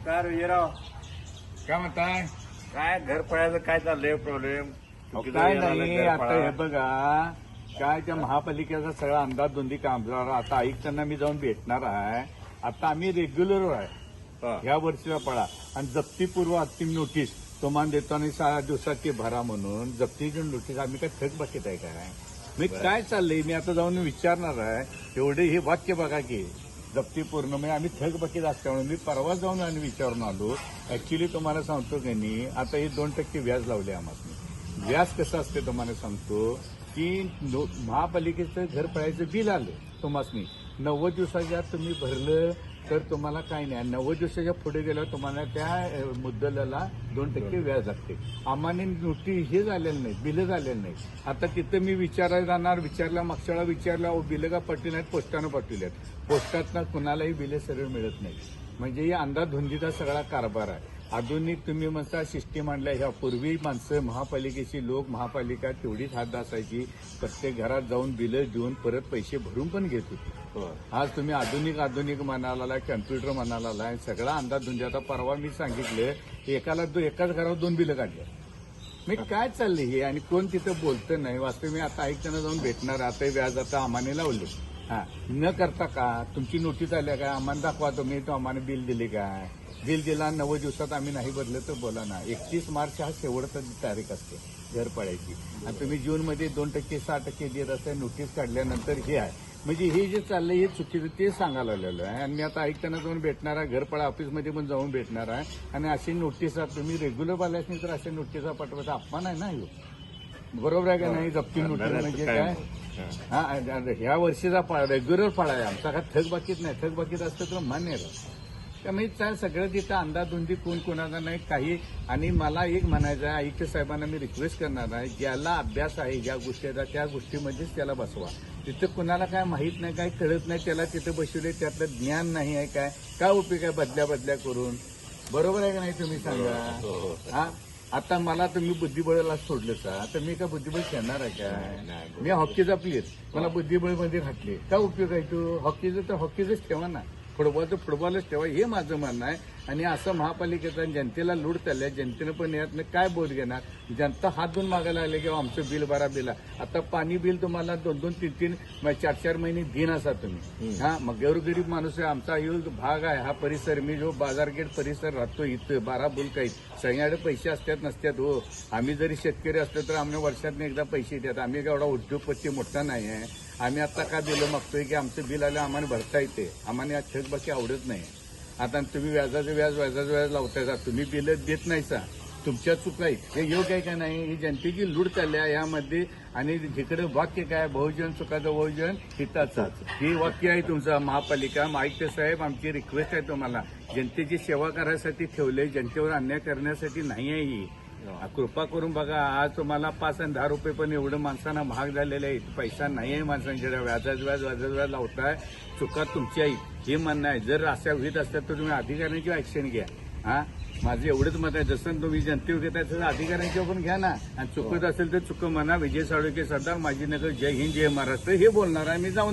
नमस्कार विजयराव. काय म्हणताय? काय घर पडायचं काय चाललंय? प्रॉब्लेम काय नाही आता हे बघा काय त्या महापालिकेचा सगळा अंदाज दोन्ही कामगार आता आयुक्तांना मी जाऊन भेटणार आहे. आता आम्ही रेग्युलर आहे. ह्या वर्षीचा पळा. आणि जप्तीपूर्व अंतिम नोटीस तुम्हाला देतो आणि सहा दिवसात ते भरा म्हणून जप्तीची नोटीस आम्ही काय थक बाकीत आहे काय? मी काय चाललंय मी आता जाऊन विचारणार आहे. एवढे हे वाक्य बघा की. जप्ती पूर्ण म्हणजे आम्ही थकबकीत असल्यामुळे मी परवा जाऊन आणि विचारून आलो. ऍक्च्युली तुम्हाला सांगतो की नाही आता हे दोन टक्के व्याज लावले आम्हाला व्याज कसं असते तुम्हाला सांगतो की नो- महापालिकेचं घर पडायचं बिल आलं तुम्हाला नव्वद दिवसाच्या आत तुम्ही भरलं तर तुम्हाला काही नाही. नव्वद दिवसाच्या पुढे गेल्यावर तुम्हाला त्या मुद्दलाला दोन टक्के व्याज लागते. आम्हाला नोटीस हे झालेलं नाही बिलं झालेलं नाही. आता तिथं मी विचारायला जाणार विचारल्या मागच्या वेळा विचारलं अहो बिलं का पटली नाहीत पोस्टानं पटवली आहेत पोस्टातनं कुणालाही बिले सरळ मिळत नाही. म्हणजे ही अंधाधुंदीचा सगळा कारभार आहे. आधुनिक तुम्ही म्हणता सिस्टीम आणल्या ह्या पूर्वी माणसं महापालिकेची लोक महापालिका तेवढीच हात असायची प्रत्येक घरात जाऊन बिलं देऊन परत पैसे भरून पण घेत होते. आज तुम्ही आधुनिक आधुनिक म्हणाला कम्प्युटर म्हणाला सगळा अंदाज धुंदी आता परवा मी सांगितलं एकाला दो एकाच घरावर दोन बिलं काढल्या मी काय चाललंय हे? आणि कोण तिथं बोलतं नाही? वास्तव मी आता ऐकताना जाऊन भेटणार आता व्याज आता आम्हाने लावले. हा. न करता का? तुमची नोटीस आल्या का? आम्हाला दाखवा तुम्ही. तो आम्हाला बिल दिले काय बिल दिला नव्वद दिवसात आम्ही नाही भरलं तर बोला ना. एकतीस मार्च हा शेवटचा तारीख असते घर पडायची. आणि तुम्ही जूनमध्ये दोन टक्के सहा टक्के देत असता नोटीस काढल्यानंतर हे आहे. म्हणजे हे जे चाललंय हे चुकीचं ते सांगायला आलेलं आहे. आणि मी आता ऐकताना जाऊन भेटणार आहे घरपडा ऑफिसमध्ये पण जाऊन भेटणार आहे. आणि अशी नोटिसा तुम्ही रेग्युलर बाल्यासनी तर अशा नोटिसा पाठवायचा अपमान आहे ना. बरोबर आहे का नाही? जप्ती नोटीस म्हणजे काय? हा आणि ह्या वर्षीचा फळ रेग्युलर फळ आहे आमचा. काय थक बाकीत नाही थक बाकीत असतं तर मान्य राहतं त्यामुळे त्या सगळं तिथं अंदाधुंदी कोण कोणाचा नाही काही आणि मला एक म्हणायचं आहे आयुक्त साहेबांना मी रिक्वेस्ट करणार आहे ज्याला अभ्यास आहे ज्या गोष्टीचा त्या गोष्टीमध्येच त्याला बसवा. तिथं कुणाला काय माहीत नाही काय कळत नाही त्याला तिथं बसवले त्यातलं ज्ञान नाही आहे काय? काय उपयोग आहे बदल्या बदल्या करून? बरोबर आहे का नाही तुम्ही सांगा? हा? आता मला तुम्ही बुद्धिबळाला सोडलं का तर मी काय बुद्धिबळ खेळणार आहे काय? मी हॉकीचा प्लेअर मला बुद्धिबळमध्ये घातले. काय उपयोग आहे तो? हॉकीचं तर हॉकीचंच ठेवा ना. फुटबॉलचं फुटबॉलच ठेवा. हे माझं म्हणणं आहे. आणि असं महापालिकेचा जनतेला लूट चालल्या जनतेनं पण यातनं काय बोध घेणार? जनता हात धुवून मागायला लागले किंवा आमचं बिल भरा बिला. आता पाणी बिल तुम्हाला दोन दोन तीन तीन चार चार महिने दिन असा तुम्ही. हा मग गरीब माणूस आहे. आमचा यो भाग आहे. हा परिसर मी जो बाजारगेट परिसर राहतो इथं बारा बुलकाईत सगळ्याकडे पैसे असतात नसतात हो. आम्ही जरी शेतकरी असलो तर आम्ही वर्षातून एकदा पैसे देतात. आम्ही एवढा उद्योगपती मोठा नाही आहे. आम्ही आता का बिलं मागतोय की आमचं बिल आलं आम्हाला भरता येते. आम्हाला या थकबाकी आवडत नाही. आता तुम्ही व्याजाचं व्याज व्याजाचं व्याज लावतायचा तुम्ही बिलं देत नाही सा. तुमच्या चुका आहेत. हे योग्य आहे का नाही? ही जनतेची लूट चालली आहे यामध्ये. आणि जिकडे वाक्य काय बहुजन चुकाचं बहुजन हिताचं हे वाक्य आहे तुमचं. महापालिका आयुक्त साहेब आमची रिक्वेस्ट आहे तुम्हाला. जनतेची सेवा करायसाठी ठेवले जनतेवर अन्याय करण्यासाठी नाही आहे ही. कृपा करून बघा आज तुम्हाला पाच आणि दहा रुपये पण एवढं माणसांना महाग झालेले आहेत पैसा नाही आहे माणसांच्या व्याजाच व्याज व्याजाच व्याज लावताय. चुका तुमची आहेत. हे म्हणणं आहे. जर अशा होत असतात तर तुम्ही अधिकाऱ्यांची ऍक्शन घ्या. हा? माझं एवढंच मत आहे. जसं तुम्ही जनतेवर घेताय तसं अधिकाऱ्यांच्या पण घ्या ना. आणि चुकत असेल तर चुक म्हणा. विजय साळुके सरदार माजी नगर जय हिंद जय महाराष्ट्र. हे बोलणार आहे. मी जाऊन